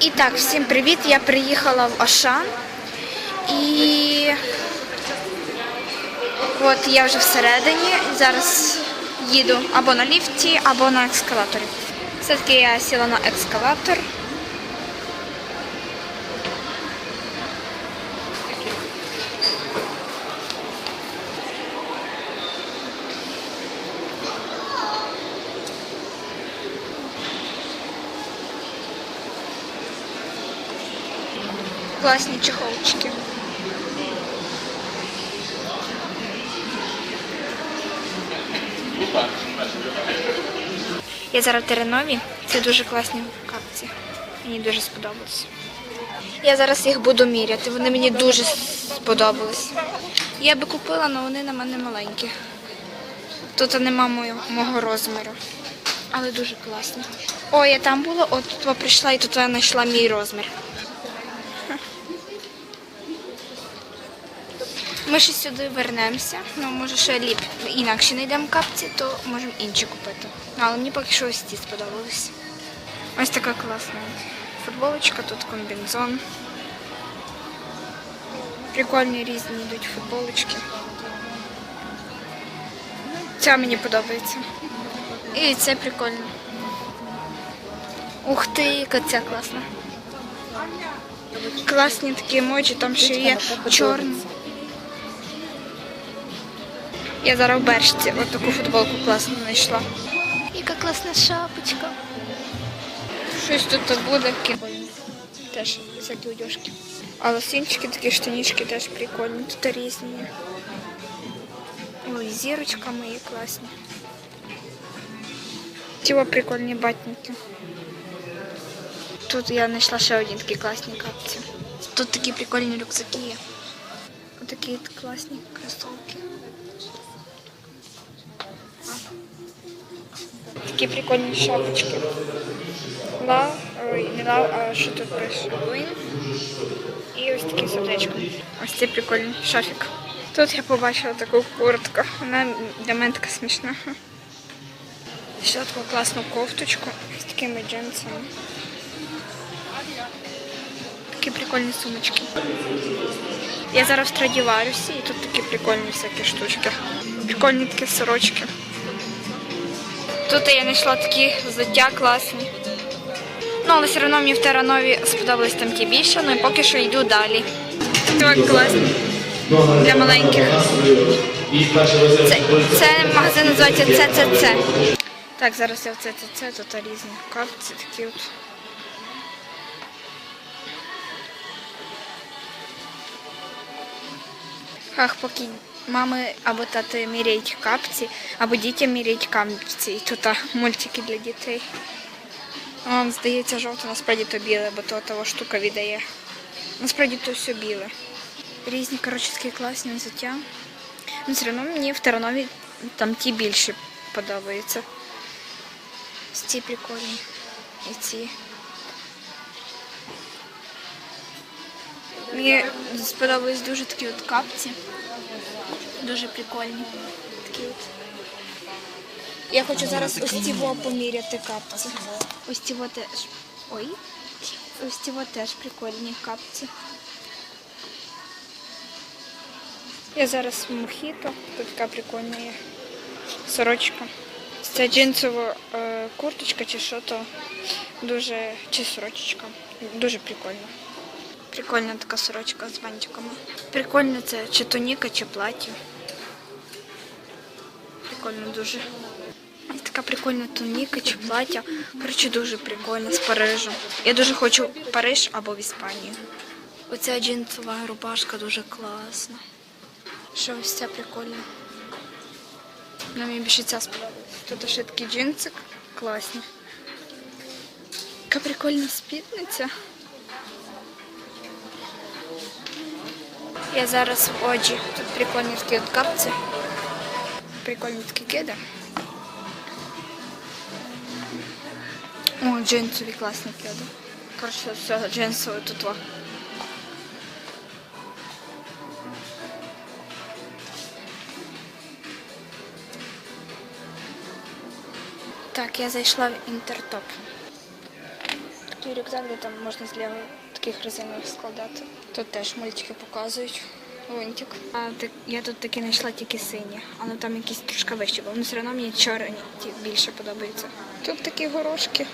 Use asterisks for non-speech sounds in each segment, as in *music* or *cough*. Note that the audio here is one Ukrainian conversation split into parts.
І так, всім привіт! Я приїхала в Ашан. І от я вже всередині. Зараз їду або на ліфті, або на ескалаторі. Все-таки я сіла на ескалатор. Класні чехолчики. Я зараз в Теренові. Це дуже класні капці. Мені дуже сподобалось. Я зараз їх буду міряти. Вони мені дуже сподобались. Я би купила, але вони на мене маленькі. Тут нема мого, розміру. Але дуже класні. О, я там була, от прийшла і тут я знайшла мій розмір. Ми ще сюди вернемося. Ну, може, ще ліп інакше знайдемо капці, то можемо інші купити. Ну, Але мені поки що ось ці сподобались. Ось така класна футболочка, тут комбінзон. Прикольні різні йдуть футболочки. Ця мені подобається. І це прикольно. Ух ти, яка ця класна. Класні такі емоджі, там ще є чорний. Я зараз в Бершці от таку футболку класну знайшла. Яка класна шапочка. Щось тут буде. Теж всякі одежки. А лосінчики, такі штанішки теж прикольні. Тут різні. Ой, зірочка мої класні. Ті прикольні батники. Тут я знайшла ще один такі класні капці. Тут такі прикольні рюкзаки. Отакі от класні кросовки. Такі прикольні шапочки. Лав, ой, не лав, а що тут пише? Win. І ось такі сердечко. Ось цей прикольний шафік. Тут я побачила таку куртку. Вона для мене така смішна. Ще таку класну кофточку з такими джинсами. Такі прикольні сумочки. Я зараз в Страдіварюсі і тут такі прикольні всякі штучки. Прикольні такі сорочки. Тут я знайшла такі взуття класні. Ну, але все одно мені в Теранові сподобались там ті більше, ну і поки що йду далі. Так класні. Для маленьких. Це, це магазин називається ЦЦЦ. Так, зараз я в ЦЦЦ, тут різні капці такі от. Ах, поки мами або тати міряють капці, або дітям міряють капці. І тут мультики для дітей. Вам здається жовте, насправді то біле, бо то того штука віддає. Насправді то все біле. Різні, коротше, такі класні взуття. Ну, все одно мені в Таранові там ті більше подобаються. Ці прикольні. І ці. Мені сподобались дуже такі от капці. Дуже прикольні. Такі от. Я хочу зараз ось цього поміряти капці. Ось цього теж. Ой. Ось цього теж прикольні капці. Я зараз в мохіто. Тут така прикольна є сорочка. Це джинсова е, курточка чи що то дуже чи сорочечка. Дуже прикольно. Прикольна така сорочка з бантиками. Прикольно це чи тоніка, чи плаття. Прикольно дуже. Така прикольна тоніка чи плаття. Коротше, дуже прикольно з Парижу. Я дуже хочу в Париж або в Іспанію. Оця джинсова рубашка дуже класна. Що ось ця прикольна. Ну, мені більше ця сподобалась. Тут ще такі джинси класні. Яка прикольна спідниця. Я зараз в Оджі. Тут прикольні такі от капці. Прикольні такі киди. О, джинсові класні киди. Коротше, все джинсове тут. Так, я зайшла в інтертоп. такий рюкзак, де там можна з Лего таких резинових складати. Тут теж мультики показують. Лунтик. А так, я тут таки знайшла тільки сині, але там якісь трошки вищі, бо все одно мені чорні ті більше подобаються. Тут такі горошки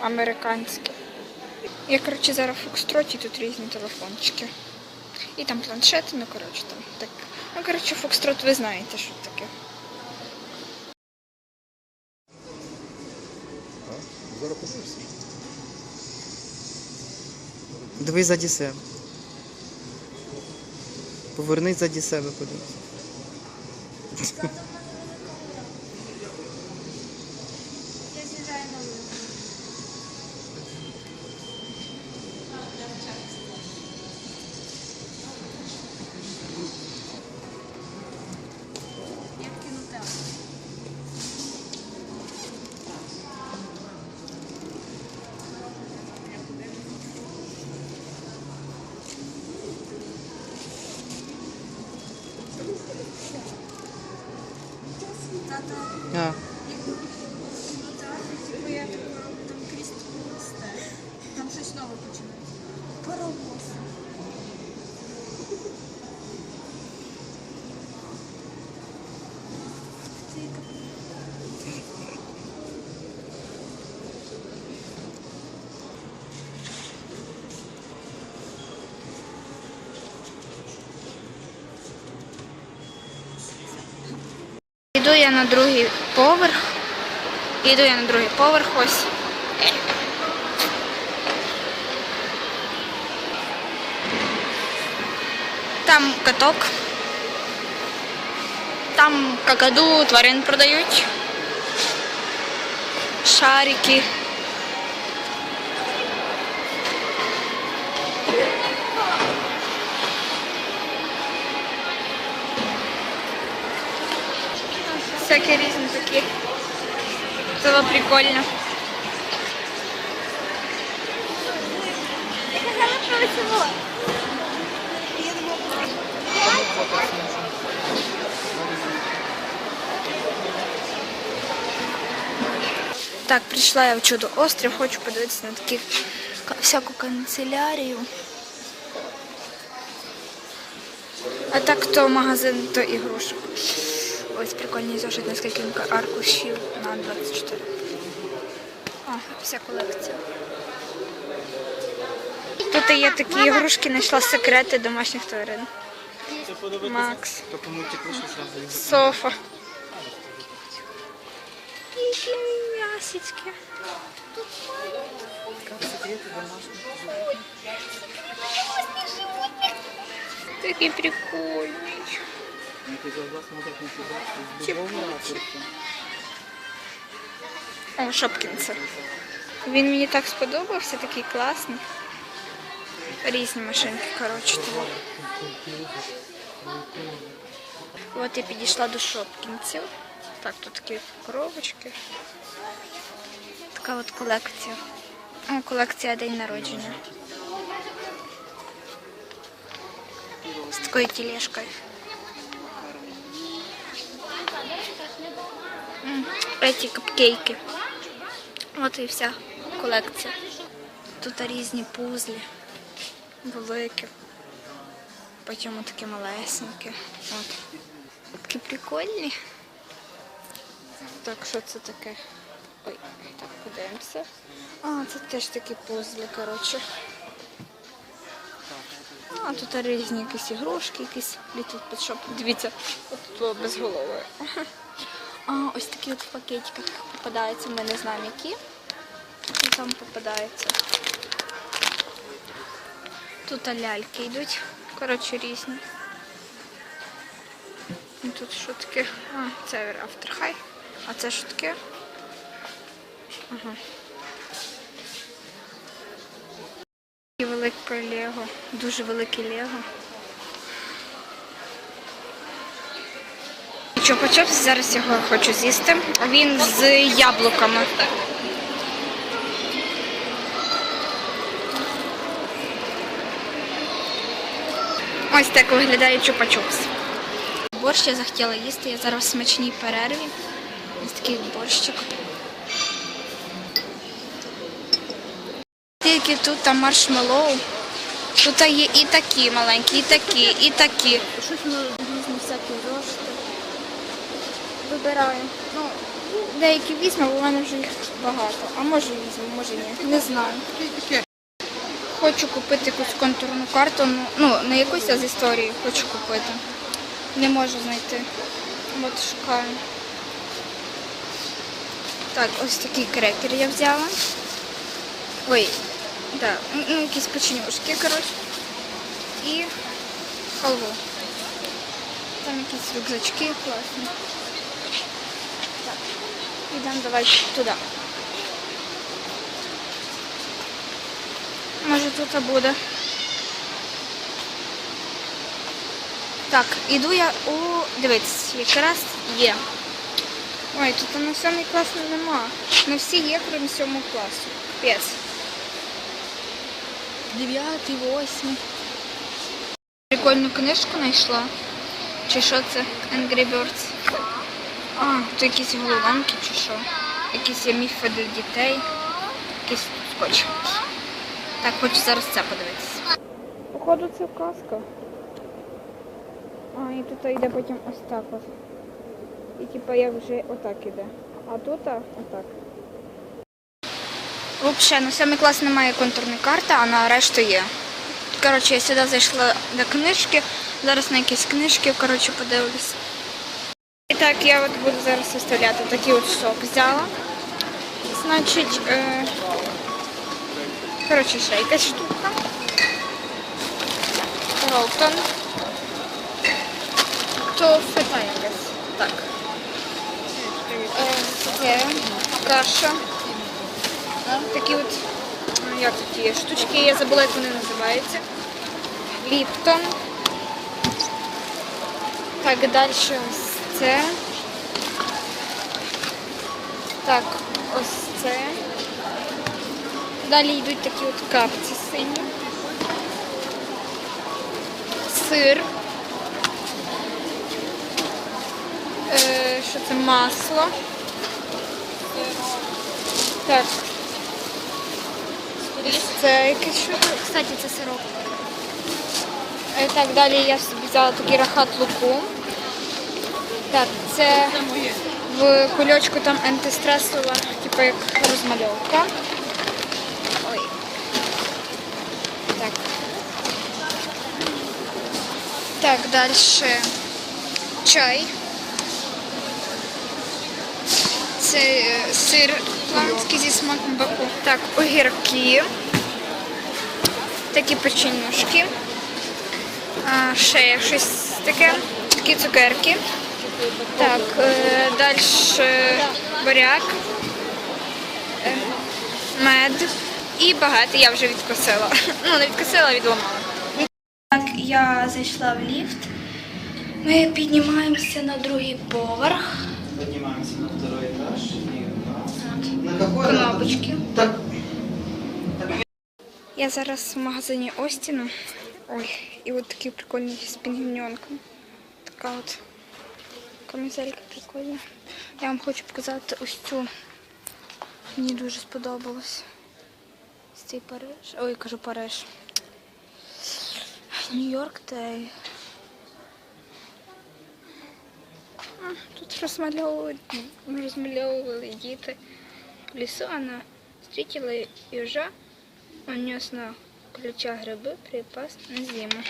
американські. Я, коротше, зараз в Фокстроті, тут різні телефончики. І там планшети, ну коротше там так. Ну, коротше, Фокстрот, ви знаєте, що таке. Зараз. Дивись заді себе. Повернись заді себе, подивись. А, Іду я на другий поверх. Іду я на другий поверх ось. Там каток. Там какаду тварин продають. Шарики. Всякі різні такі. Це було прикольно. Так, прийшла я в чудо острів, хочу подивитися на такі всяку канцелярію. А так то магазин то ігрушок. Ось прикольний зошит, наскільки аркушів на 24. О, вся колекція. Тут є такі ігрушки, знайшла секрети домашніх тварин. Макс. Софа. Які м'ясічки. Такі прикольні. О, Шопкінса. Він мені так сподобався, такий класний. Різні машинки, коротше. От я підійшла до шопкінців. Так, тут такі коробочки. Така от колекція. О, колекція день народження. З такою тележкою. Эти капкейки. От і вся колекція. Тут різні пузлі, великі. Потім такі малесенькі. От. Такі прикольні. Так, що це таке? Ой, так, подивимося. А, це теж такі пузлі, коротше. А, тут різні якісь ігрушки, якісь літуть під шоп. Дивіться, от тут без голови. *laughs* Ось такі от в пакетиках попадаються, ми не знаємо які. І там попадаються. Тут ляльки йдуть. Коротше, різні. І тут що таке? А, це After High. А це таке? Ага. І велике Лего. Дуже велике Лего. Чупа-чупс, зараз його хочу з'їсти. Він з яблуками. Ось так виглядає чупа-чупс. Борщ я захотіла їсти, я зараз в смачній перерві. Ось такий борщик. скільки тут там маршмеллоу. Тут є і такі маленькі, і такі, і такі. Щось ми різні всякі зошити. Вибираю. Ну, деякі візьмемо, бо в мене вже їх багато. А може візьму, може ні. Не знаю. Хочу купити якусь контурну карту. Ну, ну не якусь, а з історії хочу купити. Не можу знайти. От шукаю. Так, ось такий крекер я взяла. Ой, да, ну якісь печенюшки, коротше. І халву. Там якісь рюкзачки класні. Ідемо давай туди. Може тут буде. Так, іду я у... Дивіться, якраз є. Ой, тут на сьомий клас нема. На всі є, крім сьомого класу. Пес. Дев'ятий, восьмий. Прикольну книжку знайшла. Чи що це? Angry Birds. А, то якісь головоломки чи що. Якісь є міфи для дітей. Якийсь скотч. Так, хочу зараз це подивитися. Походу це казка. А, і тут йде потім ось так ось. І типа як вже отак іде. А тут а, отак. Взагалі, на сьомий клас немає контурної карти, а на решту є. Коротше, я сюди зайшла до книжки. Зараз на якісь книжки, коротше, подивлюсь. І так, я от буду зараз виставляти такий от сок взяла. Значить, е... коротше, ще якась штука. Ролтон. То фета якась. Так. Е, Це каша. Такі от, ну, як тут є штучки, я забула, як вони називаються. Ліптон. Так, далі ось Це. Так, ось це. Далі йдуть такі от капці сині. Сир. Е, що це масло. Так. Це якесь що? Кстати, це сироп. Е, Так, далі я собі взяла такий рахат луку. Так, це в кульочку там антистресова, типу як розмальовка. Ой. Так. Так, далі чай. Це е, сир фламський зі смаком баку. Так, огірки. Такі печенюшки. Ще щось таке. Такі цукерки. Так, е, далі буряк, е, мед і багато я вже відкосила. *laughs* Ну, не відкосила, а відламала. Так, я зайшла в ліфт. Ми піднімаємося на другий поверх. Поднимаемся на второй этаж. И От. на какой Кнопочки. Так. Я зараз в магазині Остіна. Ой, і от такі прикольні з пінгвіньонком. Така от камізелька прикольна. Я вам хочу показати ось цю. Мені дуже сподобалось. Ось цей Париж. Ой, кажу Париж. Нью-Йорк Дей. А, Тут розмальовували, розмальовували діти. В лісу вона встретила ежа, он нес на ключа грибы, припас на зиму.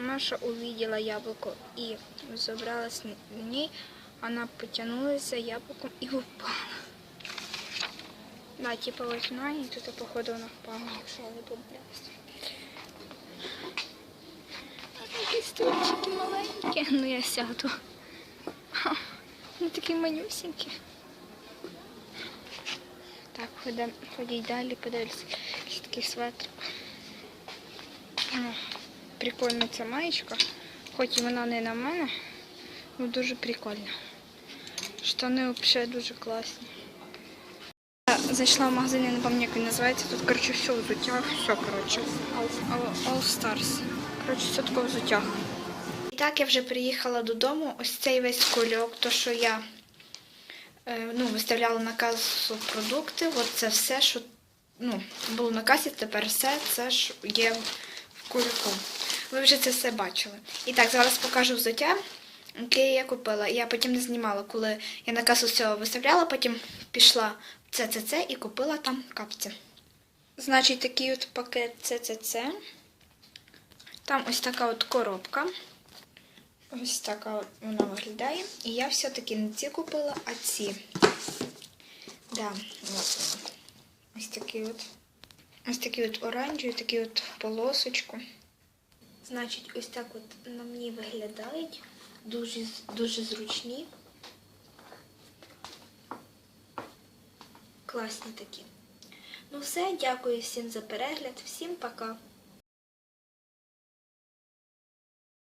Маша увидела яблоко и забралась на ней. Она потянулась за яблоком и упала. Да, типа возьма, и тут походу она впала, я не помиляюсь. Такі стульчики маленькі, ну я сяду. Вони такі манюсінькі. Так, ходіть далі, подивлюся. Такий светрик. Прикольна ця маєчка. Хоч і вона не на мене, але дуже прикольна. Штани взагалі дуже класні. Я зайшла в магазин, я не пам'ятаю, як він називається. Тут, коротше, все взуття, все, коротше. All, All, Stars. Коротше, все таке взуття. І так я вже приїхала додому. Ось цей весь кульок, то що я е, ну, виставляли на касу продукти. От це все, що ну, було на касі, тепер все це ж є в куліку. Ви вже це все бачили. І так, зараз покажу взуття, яке я купила. Я потім не знімала, коли я на касу все виставляла, потім пішла в ЦЦЦ і купила там капці. Значить, такий от пакет ЦЦЦ. Там ось така от коробка. Ось така вона виглядає. І я все-таки не ці купила, а ці. Да. Ось такий от. Ось такий от оранжевий, такий от полосочку. Значить, ось так от на мені виглядають. Дуже, дуже зручні. Класні такі. Ну все, дякую всім за перегляд. Всім пока.